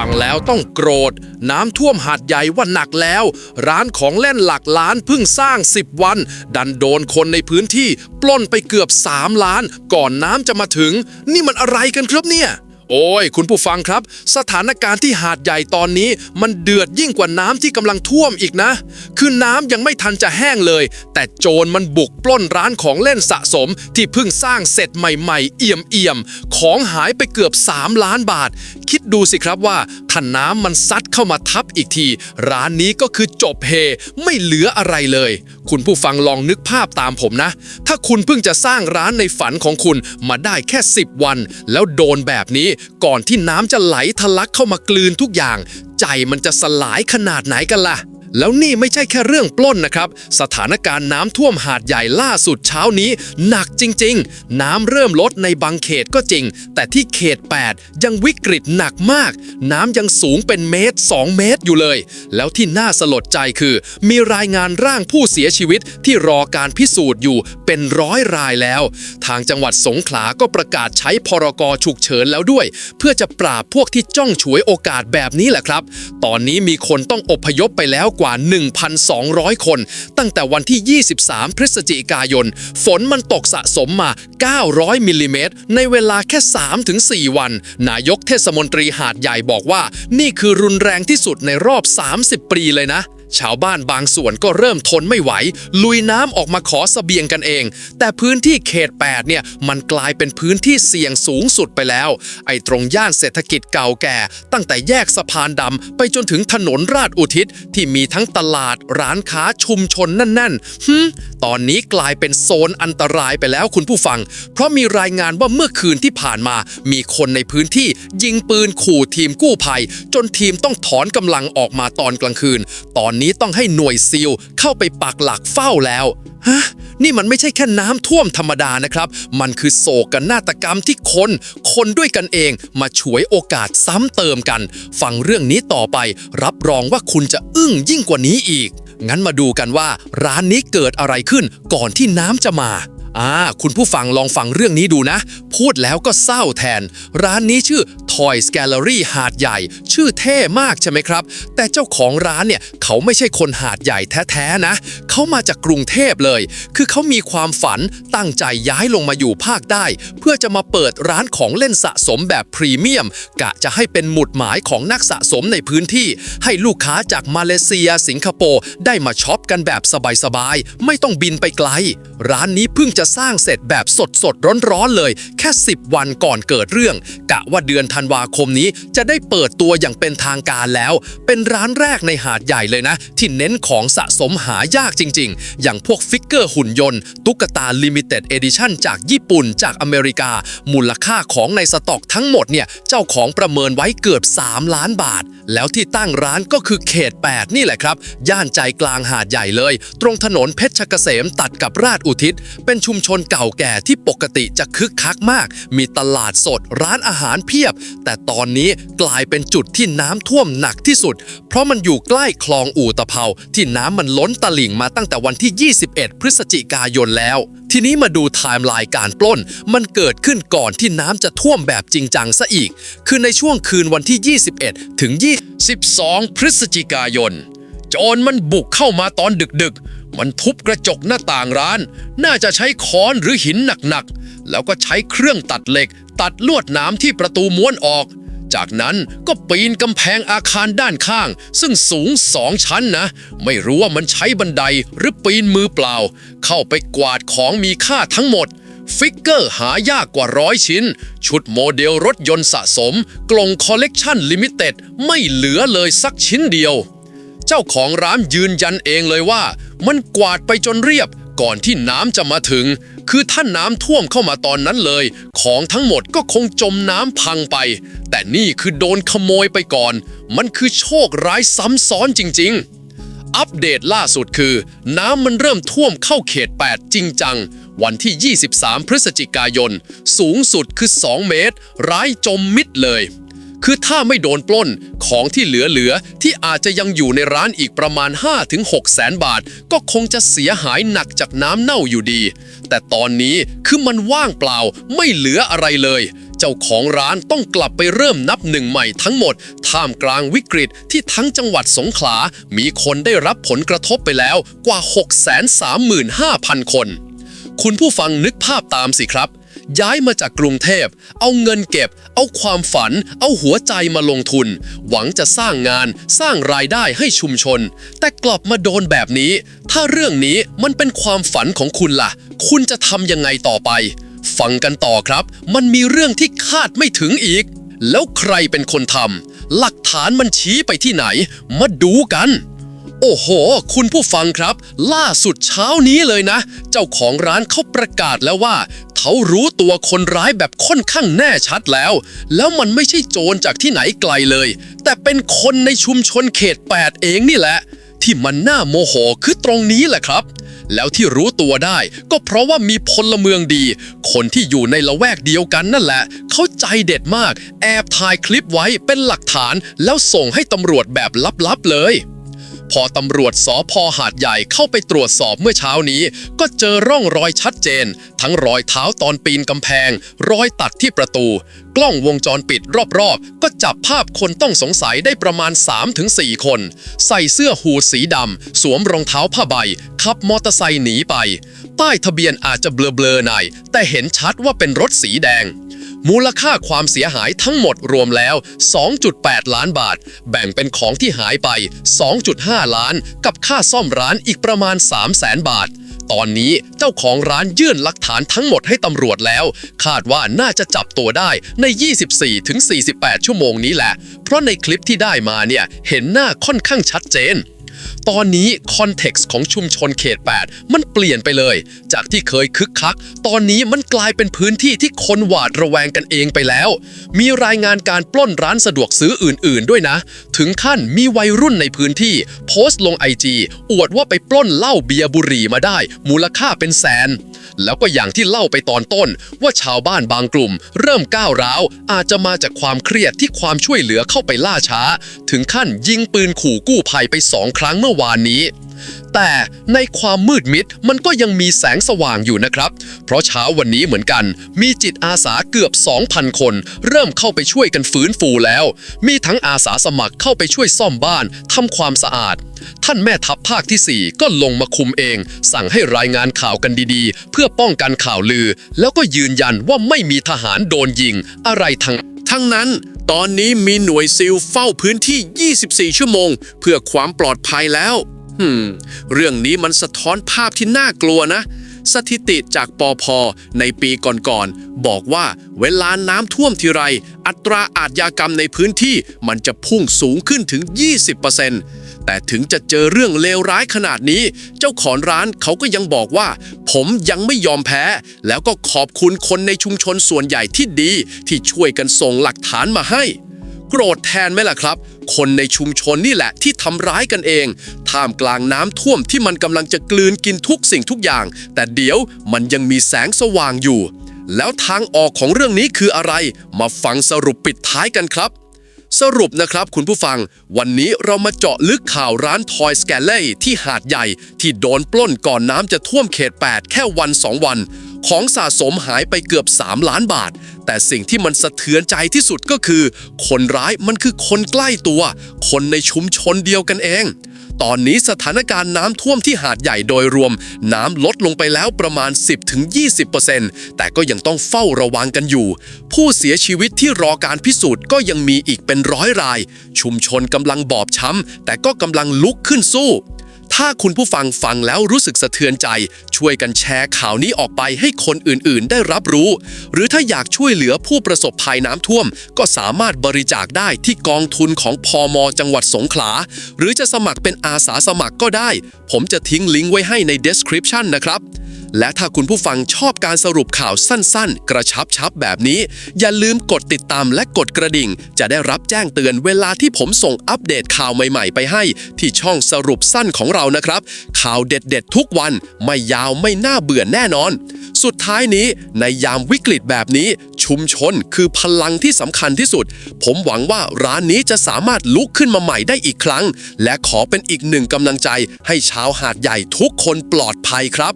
ฟังแล้วต้องโกรธ น้ำท่วมหาดใหญ่ว่าหนักแล้ว ร้านของเล่นหลักล้านเพิ่งสร้าง 10 วัน ดันโดนคนในพื้นที่ ปล้นไปเกือบ 3 ล้าน ก่อนน้ำจะมาถึง นี่มันอะไรกันครับเนี่ย โอ้ย คุณผู้ฟังครับ สถานการณ์ที่หาดใหญ่ตอนนี้ มันเดือดยิ่งกว่าน้ำที่กำลังท่วมอีกนะ คือน้ำยังไม่ทันจะแห้งเลย แต่โจรมันบุกปล้นร้านของเล่นสะสม ที่เพิ่งสร้างเสร็จใหม่ๆ เอี่ยมเอี่ยมๆของหายไปเกือบ 3 ล้านบาท คิดดูสิครับว่าถ้าน้ำมันซัดเข้ามาทับอีกที ร้านนี้ก็คือจบเฮ ไม่เหลืออะไรเลย คุณผู้ฟังลองนึกภาพตามผมนะ ถ้าคุณเพิ่งจะสร้างร้านในฝันของคุณมาได้แค่ 10 วัน แล้วโดนแบบนี้ก่อนที่น้ำจะไหลทะลักเข้ามากลืนทุกอย่าง ใจมันจะสลายขนาดไหนกันล่ะ แล้วนี่ไม่ใช่แค่เรื่องปล้นนะครับ สถานการณ์น้ำท่วมหาดใหญ่ล่าสุดเช้านี้ หนักจริง ๆ น้ำเริ่มลดในบางเขตก็จริง แต่ที่เขต 8 ยังวิกฤตหนักมาก น้ำยังสูงเป็นเมตร 2 เมตรอยู่เลย แล้วที่น่าสลดใจคือ มีรายงานร่างผู้เสียชีวิตที่รอการพิสูจน์อยู่เป็นร้อยรายแล้ว ทางจังหวัดสงขลาก็ประกาศใช้พรกฉุกเฉินแล้วด้วย เพื่อจะปราบพวกที่จ้องฉวยโอกาสแบบนี้แหละครับ ตอนนี้มีคนต้องอพยพไปแล้วกว่า 1,200 คน ตั้งแต่วันที่ 23 พฤศจิกายน ฝนมันตกสะสมมา 900 มิลลิเมตร ในเวลาแค่ 3-4 วัน นายกเทศมนตรีหาดใหญ่บอกว่า นี่คือรุนแรงที่สุดในรอบ 30 ปีเลยนะ ชาวบ้านบางส่วนก็เริ่มทนไม่ไหว ลุยน้ำออกมาขอสเสบียงกันเอง แต่พื้นที่เขต 8 เนี่ย มันกลายเป็นพื้นที่เสี่ยงสูงสุดไปแล้ว ไอ้ตรงย่านเศรษฐกิจเก่าแก่ ตั้งแต่แยกสะพานดำไปจนถึงถนนราชอุทิศที่มีทั้งตลาดร้านค้าชุมชนแน่นๆฮึตอนนี้กลายเป็นโซนอันตรายไปแล้วคุณผู้ฟัง เพราะมีรายงานว่าเมื่อคืนที่ผ่านมา มีคนในพื้นที่ยิงปืนขู่ทีมกู้ภัย จนทีมต้องถอนกำลังออกมาตอนกลางคืน ตอนนี้ต้องให้หน่วยซีลเข้าไปปักหลักเฝ้าแล้วฮะนี่มันไม่ใช่แค่น้ำท่วมธรรมดานะครับ มันคือโศกนาฏกรรมที่คน คนด้วยกันเองมาฉวยโอกาสซ้ำเติมกัน ฟังเรื่องนี้ต่อไป รับรองว่าคุณจะอึ้งยิ่งกว่านี้อีก งั้นมาดูกันว่าร้านนี้เกิดอะไรขึ้นก่อนที่น้ำจะมา อ่า คุณผู้ฟังลองฟังเรื่องนี้ดูนะ พูดแล้วก็เศร้าแทน ร้านนี้ชื่อ Toys Gallery หาดใหญ่ ชื่อเท่มากใช่ไหมครับ แต่เจ้าของร้านเนี่ยเขาไม่ใช่คนหาดใหญ่แท้ๆนะ เขามาจากกรุงเทพเลย คือเขามีความฝันตั้งใจย้ายลงมาอยู่ภาคใต้เพื่อจะมาเปิดร้านของเล่นสะสมแบบพรีเมียม กะจะให้เป็นหมุดหมายของนักสะสมในพื้นที่ ให้ลูกค้าจากมาเลเซียสิงคโปร์ได้มาช็อปกันแบบสบายๆไม่ต้องบินไปไกล ร้านนี้เพิ่งจะจะสร้างเสร็จแบบสดๆร้อนๆเลย แค่ 10 วันก่อนเกิดเรื่อง กะว่าเดือนธันวาคมนี้จะได้เปิดตัวอย่างเป็นทางการแล้ว เป็นร้านแรกในหาดใหญ่เลยนะ ที่เน้นของสะสมหายากจริง ๆ อย่างพวกฟิกเกอร์หุ่นยนต์ ตุ๊กตาลิมิเต็ดเอดิชั่นจากญี่ปุ่นจากอเมริกา มูลค่าของในสต็อกทั้งหมดเนี่ยเจ้าของประเมินไว้เกือบ 3 ล้านบาท แล้วที่ตั้งร้านก็คือเขต 8 นี่แหละครับ ย่านใจกลางหาดใหญ่เลย ตรงถนนเพชรเกษมตัดกับราชอุทิศเป็นชุุมชนเก่าแก่ที่ปกติจะคึกคักมาก มีตลาดสดร้านอาหารเพียบ แต่ตอนนี้กลายเป็นจุดที่น้ำท่วมหนักที่สุด เพราะมันอยู่ใกล้คลองอู่ตะเภาที่น้ำมันล้นตลิ่งมาตั้งแต่วันที่ 21 พฤศจิกายนแล้ว ทีนี้มาดูไทม์ไลน์การปล้น มันเกิดขึ้นก่อนที่น้ำจะท่วมแบบจริงจังซะอีก คือในช่วงคืนวันที่ 21 ถึง 22 พฤศจิกายนโจรมันบุกเข้ามาตอนดึกๆ มันทุบกระจกหน้าต่างร้าน น่าจะใช้ค้อนหรือหินหนักๆ แล้วก็ใช้เครื่องตัดเหล็ก ตัดลวดหน้ำที่ประตูม้วนออก จากนั้นก็ปีนกำแพงอาคารด้านข้าง ซึ่งสูงสองชั้นนะ ไม่รู้ว่ามันใช้บันไดหรือปีนมือเปล่า เข้าไปกวาดของมีค่าทั้งหมดฟิกเกอร์หายากกว่าร้อยชิ้น ชุดโมเดลรถยนต์สะสม กล่องคอลเลกชันลิมิเต็ด ไม่เหลือเลยสักชิ้นเดียว เจ้าของร้านยืนยันเองเลยว่า มันกวาดไปจนเรียบก่อนที่น้ำจะมาถึง คือถ้าน้ำท่วมเข้ามาตอนนั้นเลย ของทั้งหมดก็คงจมน้ำพังไป แต่นี่คือโดนขโมยไปก่อน มันคือโชคร้ายซ้ำซ้อนจริง ๆอัปเดตล่าสุดคือ น้ำมันเริ่มท่วมเข้าเขต 8 จริงจัง วันที่ 23 พฤศจิกายน สูงสุดคือ 2 เมตร ร้ายจมมิดเลย คือถ้าไม่โดนปล้นของที่เหลือๆที่อาจจะยังอยู่ในร้านอีกประมาณ 5-6แสนบาท ก็คงจะเสียหายหนักจากน้ำเน่าอยู่ดี แต่ตอนนี้คือมันว่างเปล่าไม่เหลืออะไรเลย เจ้าของร้านต้องกลับไปเริ่มนับหนึ่งใหม่ทั้งหมด ท่ามกลางวิกฤตที่ทั้งจังหวัดสงขลา มีคนได้รับผลกระทบไปแล้วกว่า 635,000 คน คุณผู้ฟังนึกภาพตามสิครับ ย้ายมาจากกรุงเทพ เอาเงินเก็บ เอาความฝัน เอาหัวใจมาลงทุน หวังจะสร้างงานสร้างรายได้ให้ชุมชน แต่กลับมาโดนแบบนี้ ถ้าเรื่องนี้มันเป็นความฝันของคุณล่ะ คุณจะทำยังไงต่อไป ฟังกันต่อครับ มันมีเรื่องที่คาดไม่ถึงอีก แล้วใครเป็นคนทำหลักฐานมันชี้ไปที่ไหน มาดูกัน โอ้โห คุณผู้ฟังครับ ล่าสุดเช้านี้เลยนะ เจ้าของร้านเขาประกาศแล้วว่า เขารู้ตัวคนร้ายแบบค่อนข้างแน่ชัดแล้ว แล้วมันไม่ใช่โจรจากที่ไหนไกลเลย แต่เป็นคนในชุมชนเขต 8 เองนี่แหละ ที่มันน่าโมโหคือตรงนี้แหละครับ แล้วที่รู้ตัวได้ก็เพราะว่ามีพลเมืองดี คนที่อยู่ในละแวกเดียวกันนั่นแหละ เขาใจเด็ดมาก แอบถ่ายคลิปไว้เป็นหลักฐาน แล้วส่งให้ตำรวจแบบลับๆเลย พอตำรวจสอพอหาดใหญ่เข้าไปตรวจสอบเมื่อเช้านี้ ก็เจอร่องรอยชัดเจน ทั้งรอยเท้าตอนปีนกำแพง รอยตัดที่ประตู กล้องวงจรปิดรอบๆ ก็จับภาพคนต้องสงสัยได้ประมาณ 3-4 คน ใส่เสื้อฮูดสีดำสวมรองเท้าผ้าใบขับมอเตอร์ไซค์หนีไป ป้ายทะเบียนอาจจะเบลอๆหน่อยแต่เห็นชัดว่าเป็นรถสีแดง มูลค่าความเสียหายทั้งหมดรวมแล้ว 2.8 ล้านบาท แบ่งเป็นของที่หายไป 2.5 ล้าน กับค่าซ่อมร้านอีกประมาณ3แสนบาทตอนนี้เจ้าของร้านยื่นหลักฐานทั้งหมดให้ตำรวจแล้ว คาดว่าน่าจะจับตัวได้ใน 24-48 ชั่วโมงนี้แหละ เพราะในคลิปที่ได้มาเนี่ย เห็นหน้าค่อนข้างชัดเจน ตอนนี้คอนเท็กซ์ของชุมชนเขต 8 มันเปลี่ยนไปเลย จากที่เคยคึกคัก ตอนนี้มันกลายเป็นพื้นที่ที่คนหวาดระแวงกันเองไปแล้ว มีรายงานการปล้นร้านสะดวกซื้ออื่น ๆ ด้วยนะ ถึงขั้นมีวัยรุ่นในพื้นที่ โพสต์ลงไอจีอวดว่าไปปล้นเหล้าเบียร์บุหรี่มาได้ มูลค่าเป็นแสน แล้วก็อย่างที่เล่าไปตอนต้น ว่าชาวบ้านบางกลุ่ม เริ่มก้าวร้าว อาจจะมาจากความเครียดที่ความช่วยเหลือเข้าไปล่าช้า ถึงขั้นยิงปืนขู่กู้ภัยไปสองครั้งเมื่อวานนี้ แต่ในความมืดมิดมันก็ยังมีแสงสว่างอยู่นะครับ เพราะเช้าวันนี้เหมือนกัน มีจิตอาสาเกือบ 2,000 คน เริ่มเข้าไปช่วยกันฟื้นฟูแล้ว มีทั้งอาสาสมัครเข้าไปช่วยซ่อมบ้านทำความสะอาด ท่านแม่ทัพภาคที่ 4 ก็ลงมาคุมเอง สั่งให้รายงานข่าวกันดีๆ เพื่อป้องกันข่าวลือ แล้วก็ยืนยันว่าไม่มีทหารโดนยิง อะไรทั้งทั้งนั้นตอนนี้มีหน่วยซิลเฝ้าพื้นที่ 24 ชั่วโมง เพื่อความปลอดภัยแล้ว หืม เรื่องนี้มันสะท้อนภาพที่น่ากลัวนะ สถิติจากปอพในปีก่อนๆ บอกว่าเวลาน้ำท่วมทีไร อัตราอาทยากรรมในพื้นที่มันจะพุ่งสูงขึ้นถึง 20%แต่ถึงจะเจอเรื่องเลวร้ายขนาดนี้ เจ้าของร้านเขาก็ยังบอกว่า ผมยังไม่ยอมแพ้ แล้วก็ขอบคุณคนในชุมชนส่วนใหญ่ที่ดี ที่ช่วยกันส่งหลักฐานมาให้ โกรธแทนไหมล่ะครับ คนในชุมชนนี่แหละที่ทำร้ายกันเอง ท่ามกลางน้ำท่วมที่มันกำลังจะกลืนกินทุกสิ่งทุกอย่าง แต่เดี๋ยวมันยังมีแสงสว่างอยู่ แล้วทางออกของเรื่องนี้คืออะไร มาฟังสรุปปิดท้ายกันครับสรุปนะครับคุณผู้ฟัง วันนี้เรามาเจาะลึกข่าวร้านทอยสแกลเล่ที่หาดใหญ่ ที่โดนปล้นก่อนน้ำจะท่วมเขต 8 แค่วัน 2 วัน ของสะสมหายไปเกือบ 3 ล้านบาท แต่สิ่งที่มันสะเทือนใจที่สุดก็คือ คนร้ายมันคือคนใกล้ตัว คนในชุมชนเดียวกันเองตอนนี้สถานการณ์น้ำท่วมที่หาดใหญ่โดยรวม น้ำลดลงไปแล้วประมาณ 10-20%แต่ก็ยังต้องเฝ้าระวังกันอยู่ ผู้เสียชีวิตที่รอการพิสูจน์ก็ยังมีอีกเป็นร้อยราย ชุมชนกำลังบอบช้ำแต่ก็กำลังลุกขึ้นสู้ ถ้าคุณผู้ฟังฟังแล้วรู้สึกสะเทือนใจ ช่วยกันแชร์ข่าวนี้ออกไปให้คนอื่นๆ ได้รับรู้ หรือถ้าอยากช่วยเหลือผู้ประสบภัยน้ำท่วม ก็สามารถบริจาคได้ที่กองทุนของพอมจังหวัดสงขลา หรือจะสมัครเป็นอาสาสมัครก็ได้ ผมจะทิ้งลิงก์ไว้ให้ใน description นะครับ และถ้าคุณผู้ฟังชอบการสรุปข่าวสั้นๆ กระชับชับแบบนี้ อย่าลืมกดติดตามและกดกระดิ่ง จะได้รับแจ้งเตือนเวลาที่ผมส่งอัปเดตข่าวใหม่ๆ ไปให้ ที่ช่องสรุปสั้นของเรานะครับ ข่าวเด็ดๆ ทุกวันไม่ยาวไม่น่าเบื่อแน่นอน สุดท้ายนี้ในยามวิกฤตแบบนี้ ชุมชนคือพลังที่สำคัญที่สุด ผมหวังว่าร้านนี้จะสามารถลุกขึ้นมาใหม่ได้อีกครั้ง และขอเป็นอีกหนึ่งกำลังใจให้ชาวหาดใหญ่ทุกคนปลอดภัยครับ